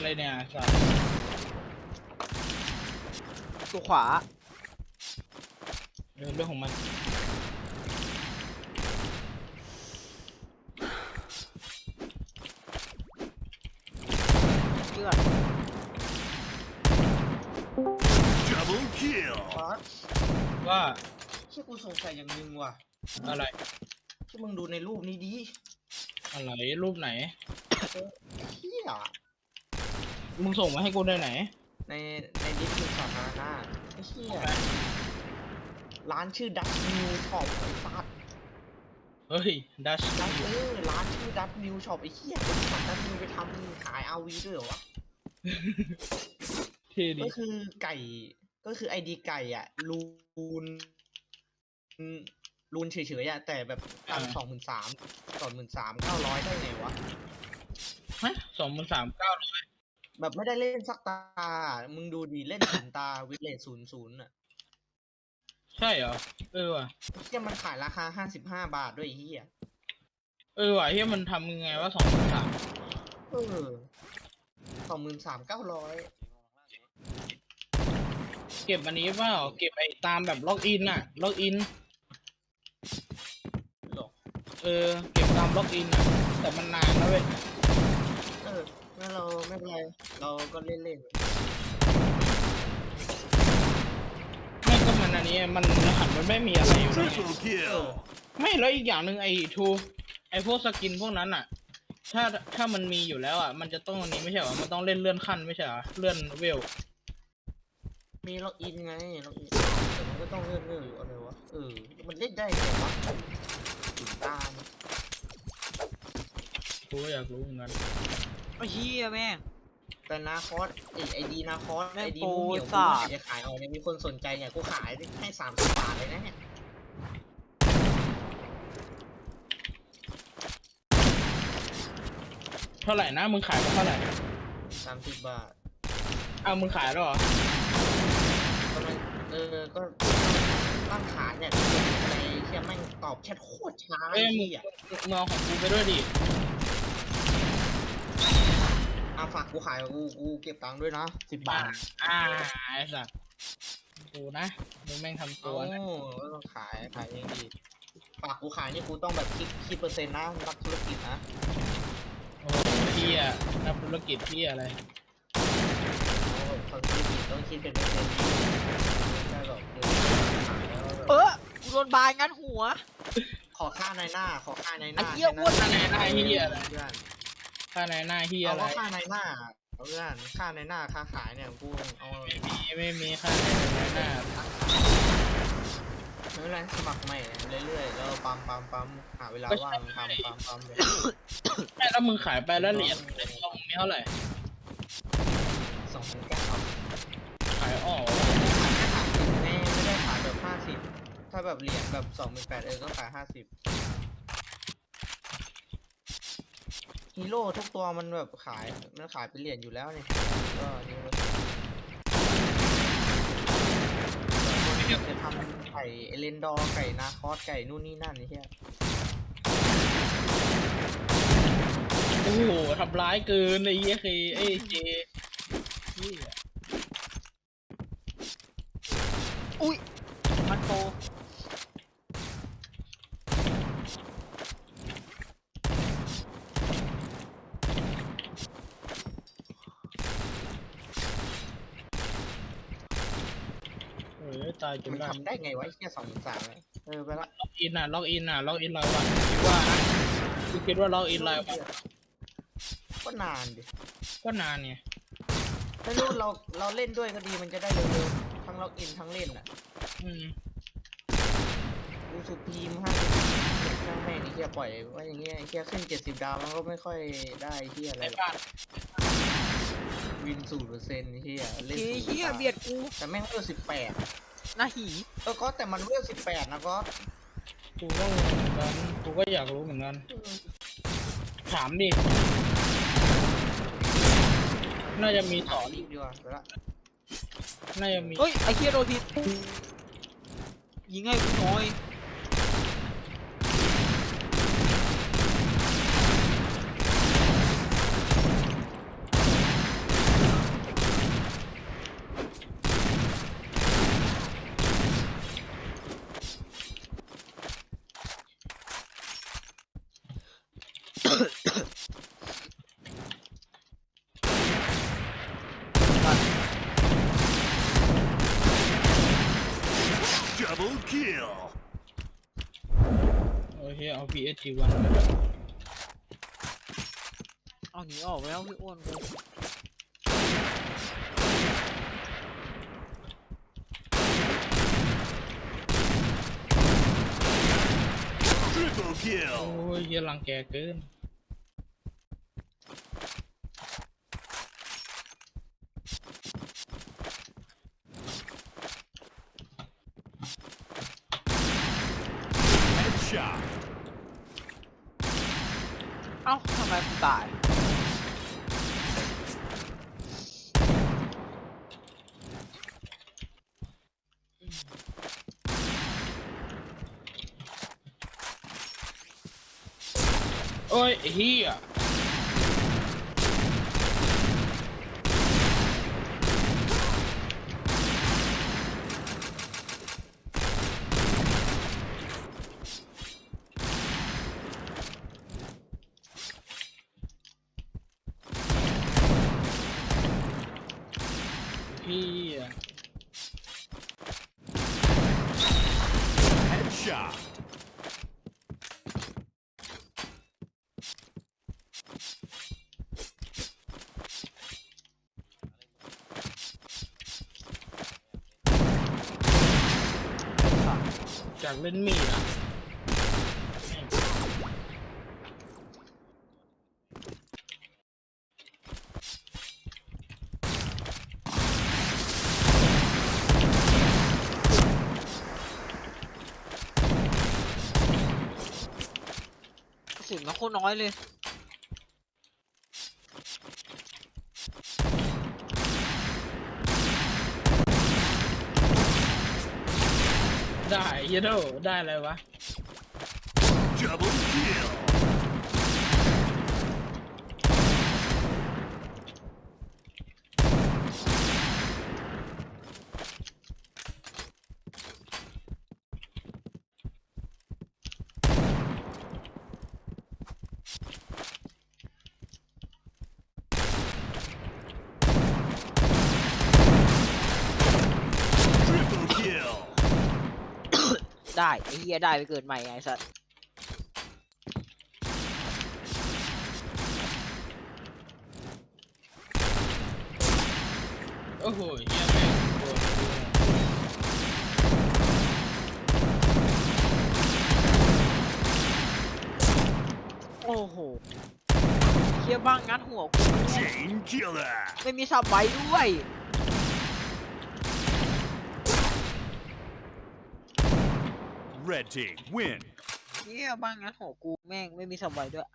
อะไรเนี่ยสัตว์ตัวขวา เออเรื่องของมันเลือด Double kill. ฟอสว่าเชื่อกูสงสัยอย่างหนึ่งว่ะอะไร ที่มึงดูในรูปนี้ดิอะไรรูปไหน เฮีย มึงส่งมาให้กูได้ไหน ในในดิสคือสาธารณะไอ้เฮียร้านชื่อดัชมิวช็อปไอ้ฟัสเฮ้ยดัชร้านเออร้านชื่อดัชมิวช็อปไอ้เฮียคนสั่งดัชมิวไปทำขายอาวีด้วยเหรอวะที่ดีก็คือไก่ ก็คือไอดีไก่อะรูนรูนเฉยๆอะแต่แบบตังสองหมื่นสามสองหมื่นสามเก้าร้อยได้ไงวะฮะสองพันสามเก้า แบบไม่ได้เล่นสักตา มึงดูดีเล่นศูนย์ตาวิเลตศูนย์ศูนย์อะใช่เหรอ เออว่ะ เฮียมันขายราคาห้าสิบห้าบาทด้วยไอ้เฮียเออว่ะเฮียมันทำยังไงว่าสองพันสามเออสองหมื่นสามเก้าร้อยเก็บอันนี้เปล่าเก็บไอ้ตามแบบล็อกอินอะล็อกอิน หรอเออ เก็บตามล็อกอินอะแต่มันนานนะเว้ยเออ งั้นเราไม่เป็นไร เราก็เล่นเล่นไม่ก็มันอันนี้มันรหัสมันไม่มีอะไรอยู่ใน Triple kill. ไม่แล้วอีกอย่างหนึ่งไอ้ทูไอ้พวกสกินพวกนั้นอะ ถ้าถ้ามันมีอยู่แล้วอะ มันจะต้องอันนี้ไม่ใช่เหรอมันต้องเล่นเลื่อนขั้นไม่ใช่เหรอเลื่อนเวลมีล็อกอินไงล็อกอินแต่มันก็ต้องเล่นเล่นอยู่อะไรวะ เออ มันเล่นได้ไงวะถึงตามกูก็อยากรู้เหมือนกัน ไอ้เหี้ยแม่ง แต่นาคอสไอไอดีนาคอสแม่งไอดีโปรมูเหมียวสักูตว์จะขายออกเนี่ยมีคนสนใจเนี่ยกูขายให้สามสิบบาทเลยนะเนี่ยเท่าไหร่นะมึงขายมาเท่าไหร่สามสิบบาทเอามึงขายแล้วเหรอกำลังเออก็ตั้งขายเนี่ยในเชี่ยแม่งตอบแชทโคตรช้าเอ้ไอ้ยมึงเหี้ยมึงเอาของกูไปด้วยดิ อาฝากกูขายกูกูเก็บตังค์ด้วยนะสิบบาทอ่าไอ้สัสกูนะมึงแม่งทำโอ้ตัวนะก็ต้องขายขายเองดีฝากกูขายนี่กูต้องแบบคิดคิดเปอร์เซ็นต์นะรักธุรกิจนะโอ้พี่อะนับธุรกิจพี่อะไรโอ้ทำธุรกิจต้องคิดเป็นเปอร์เซ็นต์ไม่ใช่แบบเออขายแล้วแบบเออกูโดนบายงั้นหัว ขอค่าในหน้า ขอค่าในหไอ้น้าเหี้ยอ้วน ค่าในหน้าเหี้ยอะไร เพื่อน ค่าในหน้าพี่เอาอะไร ว่าค่าในหน้าเพื่อนค่าในหน้าค่าขายเนี่ยกูเอาไม่มีไม่มีค่าในหน้าไม่เป็นไรสมัครใหม่เรื่อยๆแล้วปั๊มปั๊มปั๊มหาเวลาว่างปั๊มปั๊มปั๊มเลยไม่แล้วมึงขายไปแล้วเหรียญเหรียญทองมีเท่าไหร่ สองพันเก้าขายออกไม่ไม่ได้ขายแบบห้าสิบถ้าแบบเหรียญแบบสองหมื่นแปดเออก็ขายห้าสิบ ฮีโร่ทุกตัวมันแบบขาย มันขายเป็นเหรียญอยู่แล้วเนี่ยก็นี่เลยจะทำไก่เอเลนดอร์ไก่นาคอสไก่นู่นนี่นั่นนี่เฮียโอ้โหทำร้ายเกินไอ้เหี้ยคือไอ้เจเหี้ยอุ้ย มันโปรเออตายจนมันได้ทำได้ไงวะไอ้เฮียสองหมื่นสามเออไปละล็อกอินอะล็อกอินอะล็อกอินรายวันคิดว่านะกูคิดว่าล็อกอินรายวันก็นานดิก็นานไงไม่รู้เราเราเล่นด้วยก็ดีมันจะได้เร็วๆทั้งล็อกอินทั้งเล่นอะอืมกูสุดทีมห้าช่างแม่งไอ้เฮียปล่อยไว่าอย่างเงี้ยไอ้เฮียขึ้นเจ็ดสิบดาวมันก็ไม่ค่อยได้ไอ้เฮียอะไรไอ้หรอกบ้านวินศูนย์เปอร์เซ็นต์เฮียเล่นเฮ้ยศูนเหี้ยตาเบียดกูแต่แม่งเวลสิบแปด หน้าหีเออก็แต่มันเวลสิบแปดนะก็กูก็งงเหมือนกันกูก็อยากรู้เหมือนกัน ถามดิ น่าจะมีสต่ออนรีบดีกว่าไปละน่าจะมี เฮ้ยไอ้เหี้ยโดนพิษยิงให้กูหน่อย Double kill โอเคเอา PSG วันเอาหนีออกแล้วพี่อ้วนกู Triple โอ้ kill. ยเฮียรังแกเกิน Headshot. เอ้าทำไมกูตาย ไอ้เฮีย พี่อะ Headshot. จากเล่นมีดอะแม่งกระสุนมันโคตรน้อยเลย ได้เยโดได้อะไรวะ Double kill. 'Triple kill. ได้ไอ้เหี้ยได้ไปเกิดใหม่ไงไอ้สัสโอ้โหเฮียแม่งโดนกูโอ้โหเหี้ยบ้างงัดหัวกู Chain killer. ไม่มีสับไว้ด้วย Red team win. เหี้ยบ้างงัดหัวกูแม่งไม่มีสับไว้ด้วย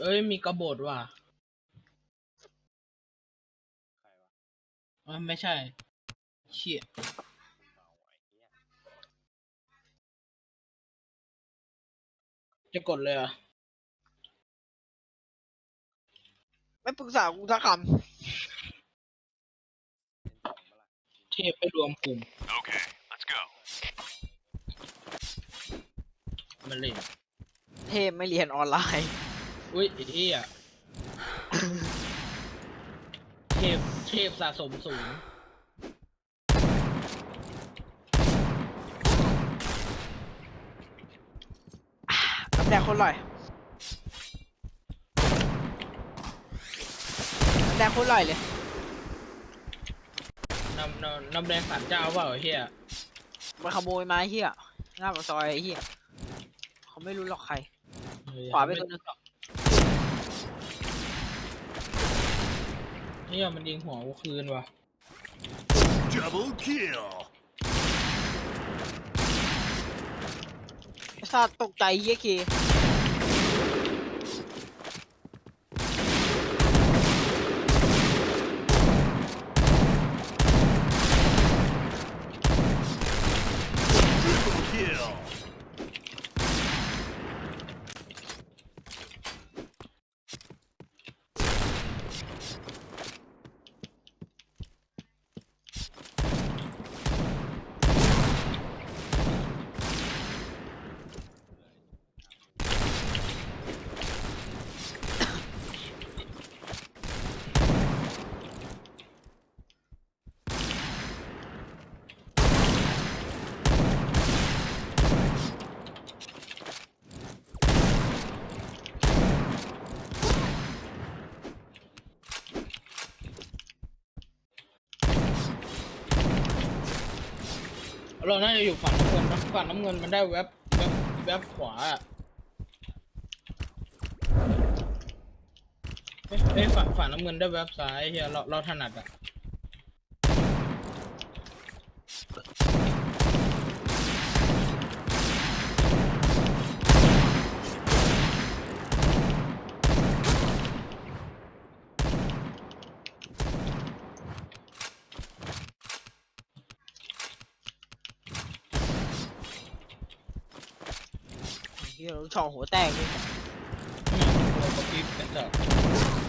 เอ้ยมีกระโบดว่ะ อะไม่ใช่ เชี่ยจะกดเลยเหรอะไม่ปรึกษากูสักคเทพไปรวมกลุ่ม Okay, let's go. มาเล่นำเทพไม่เรียนออนไลน์ อุ้ยไอ้เหี้ยเทพ เทพสะสมสูงน้ำแดงโคนอร่อยน้ำแดงโคนอร่อยเลย น้ำน้ำน้ำแดงสามเจ้าเปล่าไอ้เฮียมันขโมยมาไอ้เฮียหน้าปากซอยไอ้เฮียเขาไม่รู้หรอกใครเฮ้ยขวาไปตัวหนึง เฮียมันยิงหัวกูคืนว่ะ Double kill. ไอ้สัตว์ตกใจเฮียเค Triple kill. เราน่าจะอยู่ฝั่งน้ำเงินนะฝั่งน้ำเงินมันได้แว็บแว็บแว็บขวาอะเอ้ยฝั่งฝั่งน้ำเงินได้แว็บซ้ายเฮียเราเราถนัดอะ เฮียเราช่องหัวแตกเลย เมตัวกระพริบกันจ้ะ